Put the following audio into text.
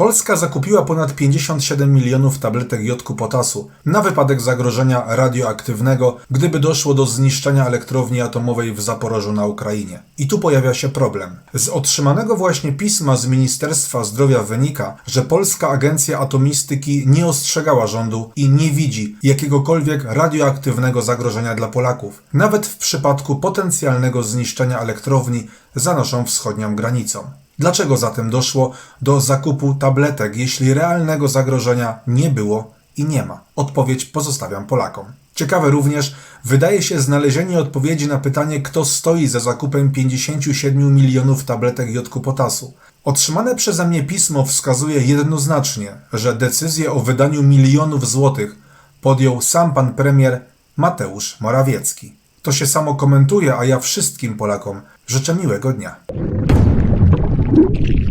Polska zakupiła ponad 57 milionów tabletek jodku potasu na wypadek zagrożenia radioaktywnego, gdyby doszło do zniszczenia elektrowni atomowej w Zaporożu na Ukrainie. I tu pojawia się problem. Z otrzymanego właśnie pisma z Ministerstwa Zdrowia wynika, że Polska Agencja Atomistyki nie ostrzegała rządu i nie widzi jakiegokolwiek radioaktywnego zagrożenia dla Polaków, nawet w przypadku potencjalnego zniszczenia elektrowni za naszą wschodnią granicą. Dlaczego zatem doszło do zakupu tabletek, jeśli realnego zagrożenia nie było i nie ma? Odpowiedź pozostawiam Polakom. Ciekawe również wydaje się znalezienie odpowiedzi na pytanie, kto stoi za zakupem 57 milionów tabletek jodku potasu. Otrzymane przeze mnie pismo wskazuje jednoznacznie, że decyzję o wydaniu milionów złotych podjął sam pan premier Mateusz Morawiecki. To się samo komentuje, a ja wszystkim Polakom życzę miłego dnia. Thank you.